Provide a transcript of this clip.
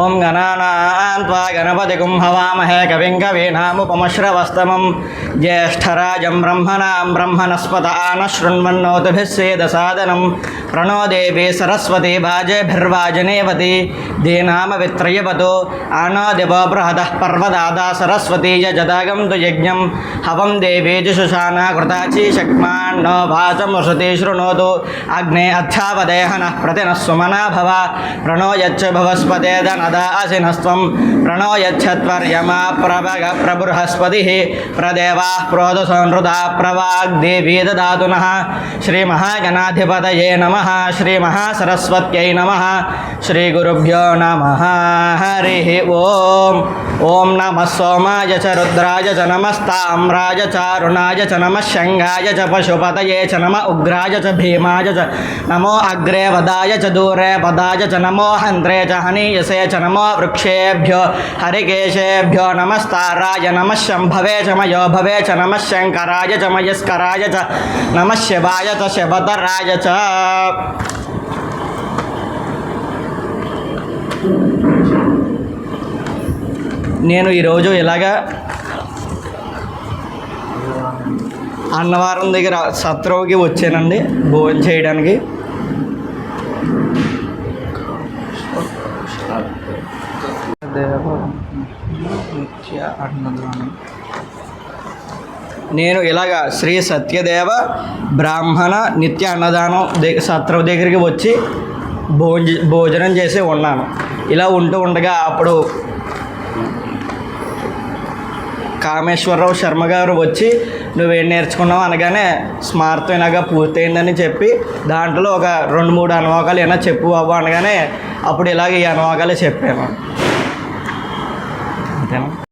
ఓం గణానాన్వా గణపతి కుంభవామహే కవిం కవీనాముపమశ్రవస్తమం. జ్యేష్ఠరాజం బ్రహ్మణాం బ్రహ్మణస్పత ఆన శృణ్వన్నోతుభిస్సేద సాదనం దేవి సరస్వతి భాజభిర్వాజనేవతి దీనామవిత్రయవతు ఆనో దివో బృహదః పర్వదాదా సరస్వతి యజదాగం తు యజ్ఞం. హవం దేవీ జుషుషానా కృతాచీ శక్మాన్నో భాసముసతి శృణోతు. అగ్నే అధ్యాపదేహనః ప్రతినః సుమనా భవ. ప్రణోయచ్చ యచ్చ భవస్పదేదన भवस्पतेदनदासिनस्त्वं प्रणो यच्छत्वर्यमा प्रभग प्रबृहस्पतिः प्रदेवाः प्रोदसंहृदा प्रवाग्देवी ददातु नः श्रीमहागणाधिपतये नमः श्रीमहासरस्वत्यै नमः श्रीगुरुभ्यो नमः हरिः ॐ ॐ नमः सोमाय च रुद्राय च नमस्ताम्राय च अरुणाय च नमः शङ्गाय च पशुपतये च नम उग्राय च भीमाय च नमो अग्रे वदाय च दूरे पदाय च नमो हन्त्रे च हनीयसे च नमो वृक्षेभ्यो हरिकेशेभ्यो नमस्ताराय नमः शम्भवे च मयो भवे च नमः शङ्कराय च मयस्कराय च नमः शिवाय च शिवतराय च నేను ఈరోజు ఇలాగా అన్నవరం దగ్గర సత్రంకి వచ్చానండి భోజనం చేయడానికి దేవ నిత్య అన్నదానం. నేను ఇలాగ శ్రీ సత్యదేవ బ్రాహ్మణ నిత్య అన్నదానం సత్రం దగ్గరికి వచ్చి భోజ భోజనం చేసి ఉన్నాను. ఇలా ఉంటూ ఉండగా అప్పుడు కామేశ్వరరావు శర్మ గారు వచ్చి నువ్వేం నేర్చుకున్నావు? అనగానే స్మార్తం ఇలాగా పూర్తయిందని చెప్పి దాంట్లో ఒక రెండు మూడు అనువాకాలు ఏమైనా చెప్పు బాబు అనగానే అప్పుడు ఇలాగ ఈ అనువాకాలే చెప్పాను. tema.